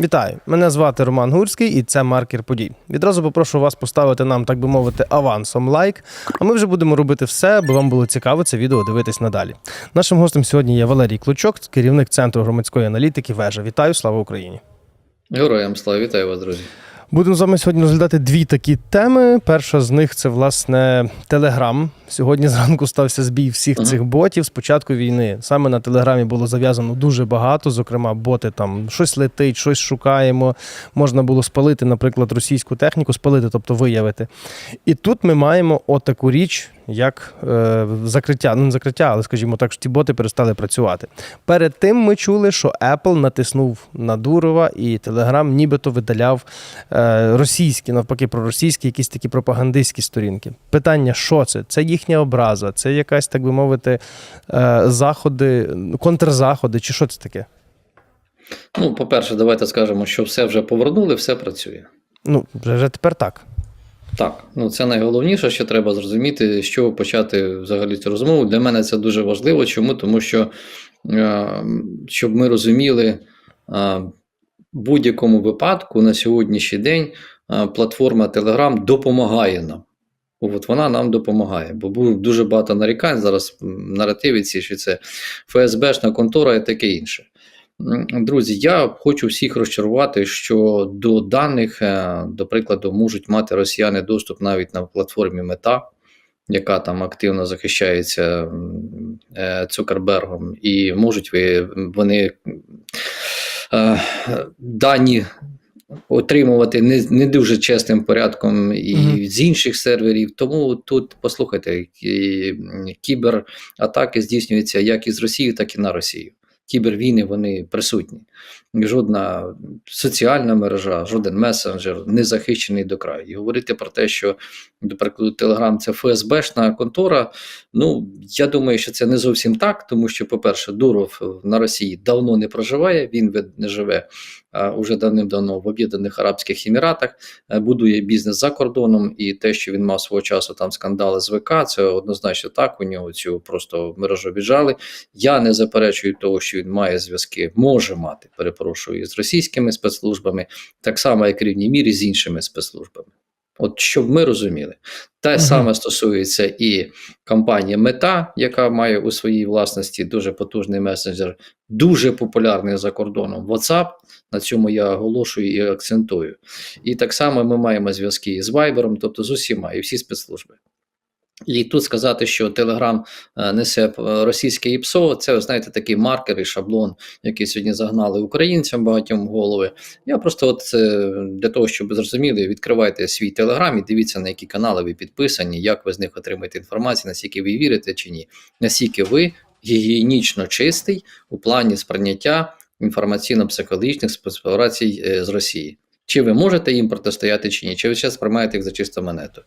Вітаю! Мене звати Роман Гурський, і це маркер подій. Відразу попрошу вас поставити нам, так би мовити, авансом лайк. А ми вже будемо робити все, аби вам було цікаво це відео дивитись надалі. Нашим гостем сьогодні є Валерій Клучок, керівник центру громадської аналітики. Вежа. Вітаю, слава Україні! Героям слава, вітаю вас, друзі. Будемо з вами сьогодні розглядати дві такі теми. Перша з них це власне Телеграм. Сьогодні зранку стався збій всіх цих ботів з початку війни. Саме на Телеграмі було зав'язано дуже багато. Зокрема, боти там щось летить, щось шукаємо. Можна було спалити, наприклад, російську техніку, спалити, тобто виявити. І тут ми маємо отаку річ, як е, закриття. Ну, не закриття, але скажімо так, що ті боти перестали працювати. Перед тим ми чули, що Apple натиснув на Дурова, і Telegram нібито видаляв е, російські, навпаки, проросійські, якісь такі пропагандистські сторінки. Питання: що це? Це їхня образа, це якась, так би мовити, е, заходи, контрзаходи, чи що це таке? Ну, по-перше, давайте скажемо, що все вже повернули, все працює. Ну, вже, тепер так. Так, ну це найголовніше, що треба зрозуміти, з чого почати взагалі цю розмову. Для мене це дуже важливо. Чому? Тому що е, щоб ми розуміли, е, в будь-якому випадку на сьогоднішній день е, платформа Telegram допомагає нам. От вона нам допомагає, бо було дуже багато нарікань зараз м, наративи ці, що це ФСБшна контора і таке інше. Друзі, я хочу всіх розчарувати, що до даних, е, до прикладу, можуть мати росіяни доступ навіть на платформі Мета, яка там активно захищається е, Цукербергом, і можуть ви- вони е, дані отримувати не, не дуже чесним порядком і Мгм. з інших серверів. Тому тут послухайте, кібератаки здійснюються як із Росії, так і на Росію. Кібервійни вони присутні. Жодна соціальна мережа, жоден месенджер не захищений до краю. І говорити про те, що, до прикладу, Телеграм це ФСБшна контора. Ну я думаю, що це не зовсім так, тому що, по-перше, Дуров на Росії давно не проживає. Він живе уже давним-давно в Об'єднаних Арабських Еміратах, е, будує бізнес за кордоном, і те, що він мав свого часу там скандали з ВК, це однозначно так. У нього цю просто мережу біжали. Я не заперечую того, що він має зв'язки, може мати, перепрошую, з російськими спецслужбами, так само, як в рівній мірі з іншими спецслужбами. От щоб ми розуміли, те Мгм. саме стосується і компанії Мета, яка має у своїй власності дуже потужний месенджер, дуже популярний за кордоном WhatsApp. На цьому я оголошую і акцентую. І так само ми маємо зв'язки з Viber, тобто з усіма, і всі спецслужби. І тут сказати, що е, несе е, російське ІПСО, це, знаєте, такий маркер і шаблон, який сьогодні загнали українцям багатьом голови. Я просто от е, для того, щоб зрозуміли, відкривайте свій Телеграм і дивіться, на які канали ви підписані, як ви з них отримаєте інформацію, наскільки ви вірите чи ні, наскільки ви гігієнічно чистий у плані сприйняття інформаційно-психологічних спецоперацій е, з Росії. Чи ви можете їм протистояти чи ні? Чи ви ще сприймаєте їх за чисту монету?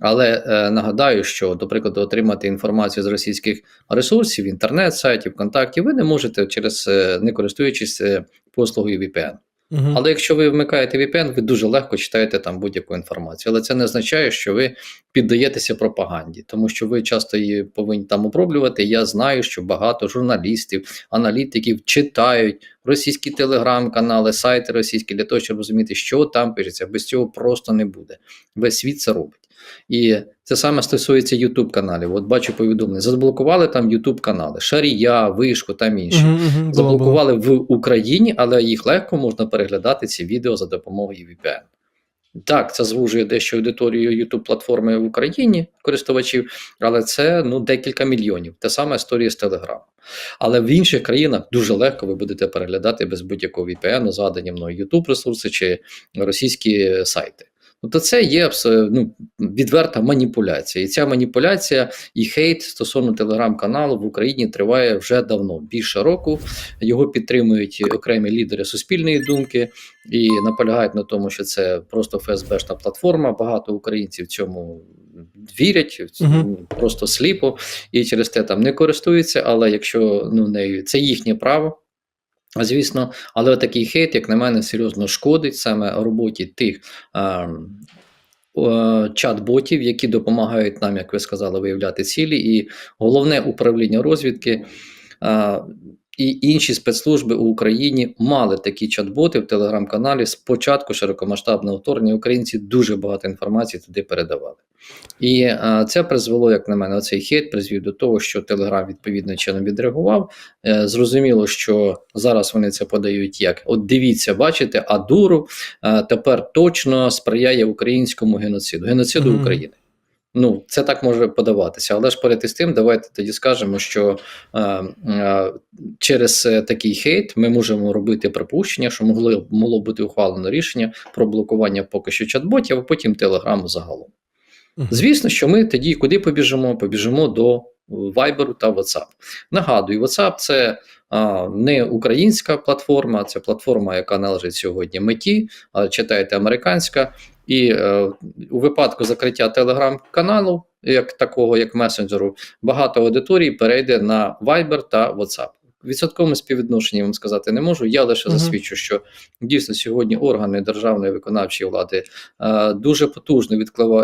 Але е, нагадаю, що, до прикладу, отримати інформацію з російських ресурсів, інтернет, сайтів, контактів, ви не можете через е, не користуючись е, послугою VPN. Угу. Але якщо ви вмикаєте VPN, ви дуже легко читаєте там будь-яку інформацію. Але це не означає, що ви піддаєтеся пропаганді, тому що ви часто її повинні там оброблювати. Я знаю, що багато журналістів, аналітиків читають російські телеграм-канали, сайти російські для того, щоб розуміти, що там пишеться. Без цього просто не буде. Весь світ це робить. І це саме стосується youtube каналів. От бачу повідомлення. Заблокували там youtube канали, Шарія, Вишку, там інші. Угу, угу, було, було. Заблокували в Україні, але їх легко можна переглядати ці відео за допомогою VPN. Так, це звужує дещо аудиторію youtube платформи в Україні користувачів, але це ну декілька мільйонів. Те саме історія з Telegram. Але в інших країнах дуже легко ви будете переглядати без будь-якого VPN, згадані мною YouTube ресурси чи російські сайти. Тобто це є ну, відверта маніпуляція. І ця маніпуляція і хейт стосовно телеграм-каналу в Україні триває вже давно, більше року. Його підтримують окремі лідери суспільної думки і наполягають на тому, що це просто ФСБшна платформа. Багато українців цьому вірять, Мгм. просто сліпо і через те там не користуються. Але якщо ну нею це їхнє право. Звісно, але такий хейт, як на мене, серйозно шкодить саме роботі тих е, е, чат-ботів, які допомагають нам, як ви сказали, виявляти цілі. І головне управління розвідки. е, і інші спецслужби у Україні мали такі чат-боти в телеграм-каналі. з початку широкомасштабного вторгнення українці дуже багато інформації туди передавали. І е, це призвело, як на мене, оцей хейт призвів до того, що Телеграм відповідним чином відреагував. Е, зрозуміло, що зараз вони це подають як: от дивіться, бачите, а дуру е, тепер точно сприяє українському геноциду, геноциду Мгм. України. Ну, це так може подаватися, але ж поряд із тим, давайте тоді скажемо, що е, е, через е, такий хейт ми можемо робити припущення, що могли могло бути ухвалено рішення про блокування поки що чат-ботів, а потім телеграму загалом. Звісно, що ми тоді куди побіжимо? Побіжимо до Viber та WhatsApp. Нагадую, WhatsApp це а, не українська платформа, це платформа, яка належить сьогодні меті, а читаєте американська. І е, у випадку закриття телеграм-каналу, як такого, як месенджеру, багато аудиторій перейде на Viber та WhatsApp. Відсотковому співвідношенні вам сказати не можу. Я лише Мгм. засвідчу, що дійсно сьогодні органи державної виконавчої влади е, дуже потужно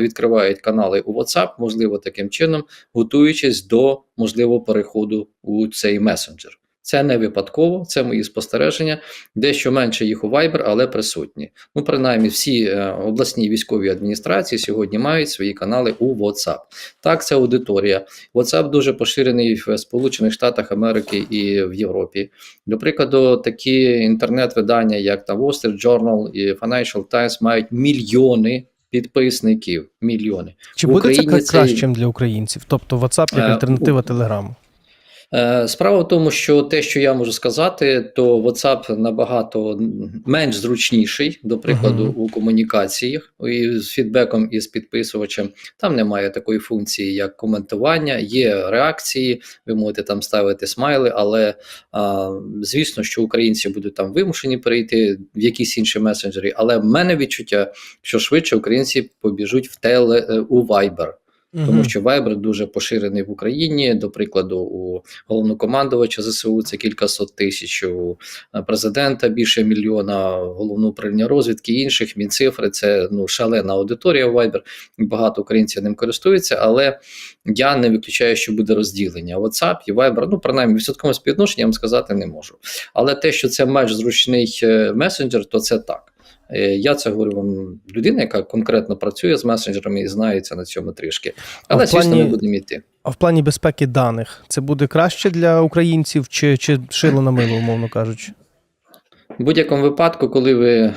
відкривають канали у WhatsApp, можливо, таким чином, готуючись до можливого переходу у цей месенджер. Це не випадково, це мої спостереження. Дещо менше їх у Viber, але присутні. Ну, принаймні, всі е, обласні військові адміністрації сьогодні мають свої канали у WhatsApp. Так, це аудиторія. WhatsApp дуже поширений в Сполучених Штатах Америки і в Європі. До прикладу, такі інтернет-видання, як там Wall Street Journal і Financial Times, мають мільйони підписників. Мільйони. Чи в буде це Україні кра- це- кращим для українців? Тобто WhatsApp як Е, альтернатива Телеграму? Е, Справа в тому, що те, що я можу сказати, то WhatsApp набагато менш зручніший, до прикладу, Мгм. у комунікаціях і з фідбеком і з підписувачем. Там немає такої функції, як коментування, є реакції. Ви можете там ставити смайли, але а, звісно, що українці будуть там вимушені перейти в якісь інші месенджери. Але в мене відчуття, що швидше українці побіжуть в теле е, у Viber. Тому що Viber дуже поширений в Україні. До прикладу, у головнокомандувача ЗСУ це кількасот тисяч, у е, президента більше мільйона, головного управління розвідки інших мінцифри. Це ну шалена аудиторія в Viber. Багато українців ним користуються, але я не виключаю, що буде розділення. WhatsApp і Viber, ну принаймні відсоткове співвідношення я вам сказати не можу. Але те, що це менш зручний е, месенджер, то це так. Е, Я це говорю вам людина, яка конкретно працює з месенджерами і знається на цьому трішки. Але, А плані- звісно, ми будемо йти. А в плані безпеки даних це буде краще для українців чи, чи шило на мило, умовно кажучи? В будь-якому випадку, коли ви е,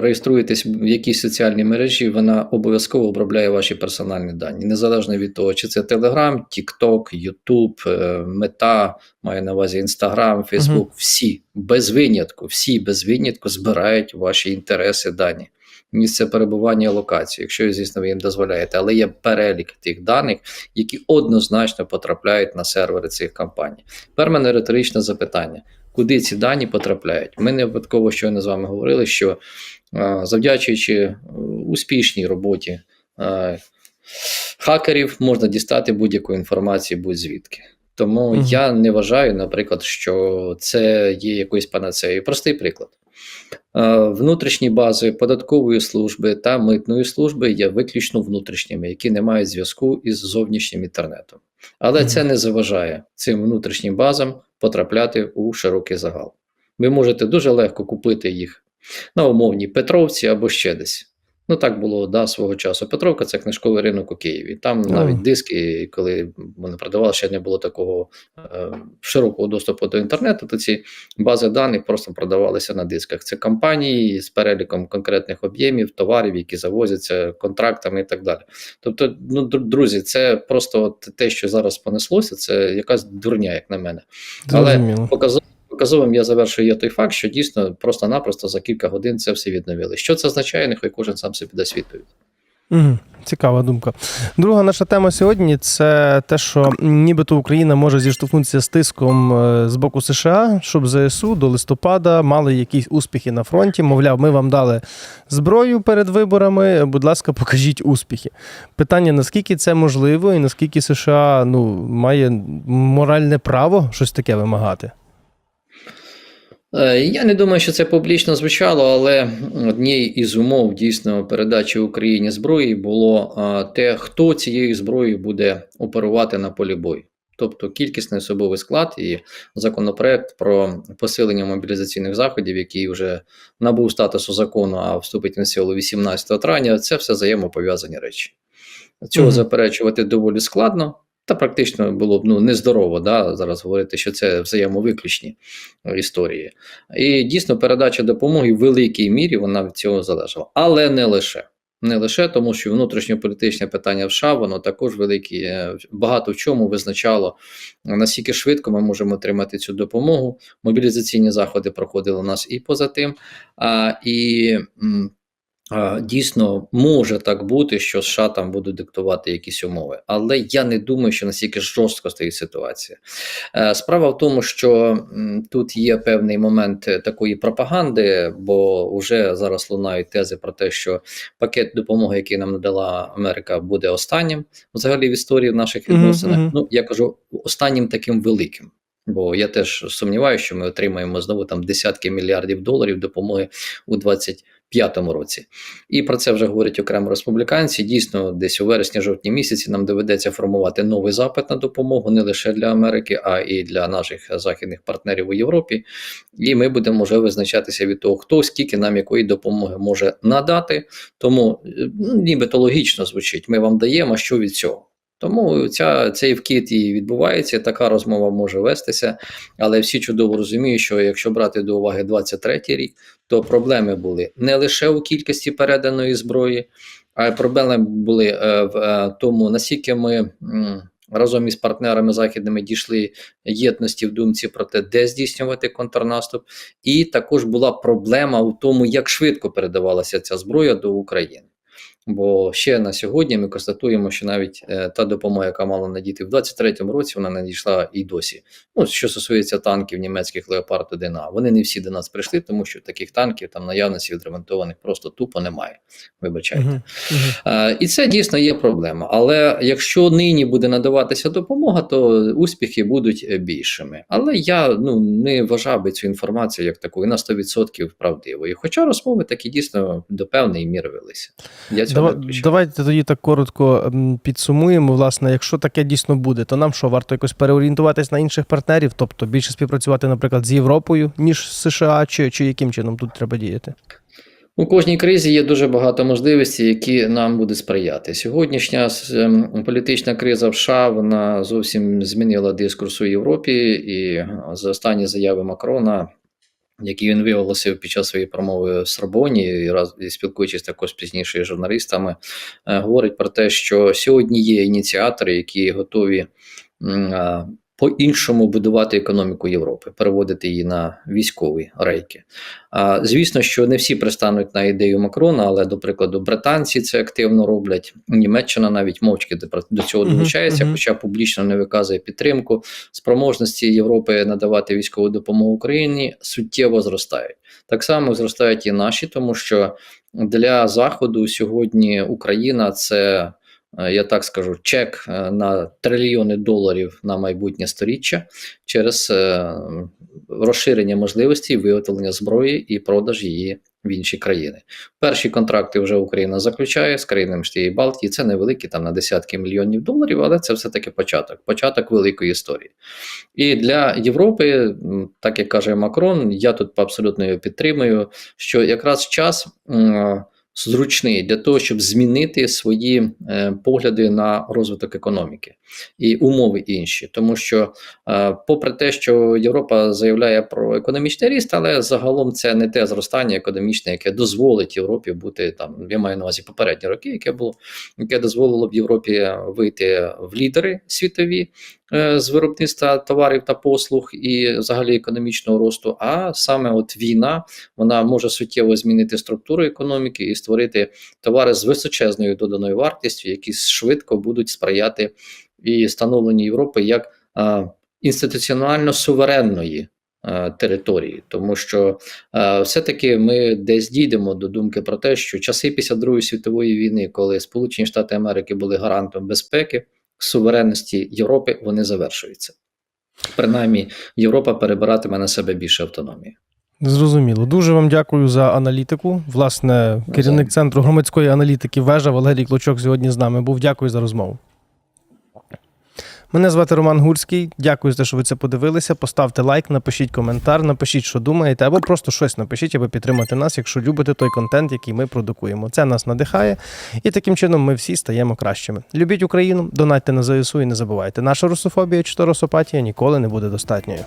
реєструєтесь в якійсь соціальній мережі, вона обов'язково обробляє ваші персональні дані, незалежно від того, чи це Telegram, TikTok, YouTube, е, Мета, має на увазі Instagram, Facebook, Мгм. всі без винятку, всі без винятку збирають ваші інтереси дані. Місце перебування і локацію, якщо, звісно, ви їм дозволяєте, але є перелік тих даних, які однозначно потрапляють на сервери цих компаній. Тепер мене риторичне запитання: куди ці дані потрапляють? Ми не випадково щойно з вами говорили, що е, завдячуючи е, успішній роботі е, хакерів, можна дістати будь-яку інформацію будь-звідки. Тому Мгм. я не вважаю, наприклад, що це є якоюсь панацеєю. Простий приклад. Е, Внутрішні бази податкової служби та митної служби є виключно внутрішніми, які не мають зв'язку із зовнішнім інтернетом. Але Мгм. це не заважає цим внутрішнім базам потрапляти у широкий загал. Ви можете дуже легко купити їх на умовній Петровці або ще десь. Ну так було да, свого часу. Петровка це книжковий ринок у Києві. Там О. навіть диски, коли вони продавали, ще не було такого е, широкого доступу до інтернету, то ці бази даних просто продавалися на дисках. Це компанії з переліком конкретних об'ємів, товарів, які завозяться контрактами і так далі. Тобто, ну друзі, це просто от те, що зараз понеслося, це якась дурня, як на мене. Але Зрозуміло. Показов, показовим я завершую є той факт, що дійсно просто-напросто за кілька годин це все відновили. Що це означає? Нехай кожен сам собі дасть відповідь. Угу. Цікава думка. Друга наша тема сьогодні це те, що нібито Україна може зіштовхнутися з тиском е, з боку США, щоб ЗСУ до листопада мали якісь успіхи на фронті. Мовляв, ми вам дали зброю перед виборами. Будь ласка, покажіть успіхи. Питання: наскільки це можливо, і наскільки США ну, має моральне право щось таке вимагати? Е, Я не думаю, що це публічно звучало, але однією із умов дійсно передачі Україні зброї було е, те, хто цією зброєю буде оперувати на полі бою. Тобто кількісний особовий склад і законопроект про посилення мобілізаційних заходів, який вже набув статусу закону, а вступить на силу 18 травня, це все взаємопов'язані речі. Цього Мгм. заперечувати доволі складно. Та практично було б ну нездорово да, зараз говорити, що це взаємовиключні історії. І дійсно передача допомоги в великій мірі вона від цього залежала. Але не лише. Не лише тому, що внутрішньополітичне питання в США, воно також велике, е, багато в чому визначало, наскільки швидко ми можемо отримати цю допомогу. Мобілізаційні заходи проходили у нас і поза тим. А, і Дійсно, може так бути, що США там будуть диктувати якісь умови, але я не думаю, що настільки жорстко стоїть ситуація. Е, Справа в тому, що тут є певний момент е, такої пропаганди, бо вже зараз лунають тези про те, що пакет допомоги, який нам надала Америка, буде останнім взагалі в історії в наших відносинах. мгм. Ну я кажу, останнім таким великим. Бо я теж сумніваюся, що ми отримаємо знову там десятки мільярдів доларів допомоги у 2025 році. І про це вже говорять окремо республіканці. Дійсно, десь у вересні-жовтні місяці нам доведеться формувати новий запит на допомогу не лише для Америки, а і для наших західних партнерів у Європі. І ми будемо вже визначатися від того, хто скільки нам якої допомоги може надати. Тому е, ну, нібито логічно звучить: ми вам даємо, що від цього. Тому ця, цей вкид і відбувається, така розмова може вестися, але всі чудово розуміють, що якщо брати до уваги 23-й рік, то проблеми були не лише у кількості переданої зброї, а й проблеми були е, в е, тому, наскільки ми разом із партнерами західними дійшли єдності в думці про те, де здійснювати контрнаступ, і також була проблема у тому, як швидко передавалася ця зброя до України. Бо ще на сьогодні ми констатуємо, що навіть е, та допомога, яка мала надійти в 23-му році, вона не надійшла і досі. Ну, що стосується танків німецьких Леопард 1 а вони не всі до нас прийшли, тому що таких танків там наявності відремонтованих просто тупо немає. Вибачайте. Мгм, мгм. Е, І це дійсно є проблема. Але якщо нині буде надаватися допомога, то успіхи будуть е, більшими. Але я ну не вважав би цю інформацію як таку і на 100% правдивою. Хоча розмови такі дійсно до певної міри велися. Я Дава- Давайте тоді так коротко підсумуємо. Власне, якщо таке дійсно буде, то нам що варто якось переорієнтуватись на інших партнерів, тобто більше співпрацювати, наприклад, з Європою, ніж з США, чи, чи яким чином тут треба діяти? У кожній кризі є дуже багато можливостей, які нам будуть сприяти. Сьогоднішня ем, політична криза в США вона зовсім змінила дискурс у Європі, і за останні заяви Макрона, які він виголосив під час своєї промови в Сорбоні, і раз і спілкуючись також пізніше з журналістами, е, говорить про те, що сьогодні є ініціатори, які готові. По-іншому будувати економіку Європи, переводити її на військові рейки. А, Звісно, що не всі пристануть на ідею Макрона, але, до прикладу, британці це активно роблять. Німеччина навіть мовчки до- цього долучається, мгм. хоча публічно не виказує підтримку. Спроможності Європи надавати військову допомогу Україні суттєво зростають. Так само зростають і наші, тому що для Заходу сьогодні Україна це. Е, Я так скажу, чек е, на трильйони доларів на майбутнє сторіччя через е, розширення можливостей виготовлення зброї і продаж її в інші країни. Перші контракти вже Україна заключає з країнами ж тієї Балтії. Це невеликі там на десятки мільйонів доларів, але це все-таки початок, початок великої історії. І для Європи, так як каже Макрон, я тут абсолютно його підтримую, що якраз час. Зручний для того, щоб змінити свої е, погляди на розвиток економіки і умови інші, тому що Е, Попри те, що Європа заявляє про економічний ріст, але загалом це не те зростання економічне, яке дозволить Європі бути там. Я маю на увазі попередні роки, яке було яке дозволило б Європі вийти в лідери світові з виробництва товарів та послуг і взагалі економічного росту. А саме от війна вона може суттєво змінити структуру економіки і створити товари з височезною доданою вартістю, які швидко будуть сприяти і становленню Європи як е, інституціонально суверенної е, території, тому що е, все-таки ми десь дійдемо до думки про те, що часи після Другої світової війни, коли Сполучені Штати Америки були гарантом безпеки, суверенності Європи, вони завершуються. Принаймні, Європа перебиратиме на себе більше автономії. Зрозуміло. Дуже вам дякую за аналітику. Власне, керівник центру громадської аналітики Вежа Валерій Клочок сьогодні з нами був. Дякую за розмову. Мене звати Роман Гурський. Дякую за те, що ви це подивилися. Поставте лайк, напишіть коментар, напишіть, що думаєте, або просто щось напишіть, аби підтримати нас, якщо любите той контент, який ми продукуємо. Це нас надихає, і таким чином ми всі стаємо кращими. Любіть Україну, донатьте на ЗСУ і не забувайте. Наша русофобія чи то русопатія ніколи не буде достатньою.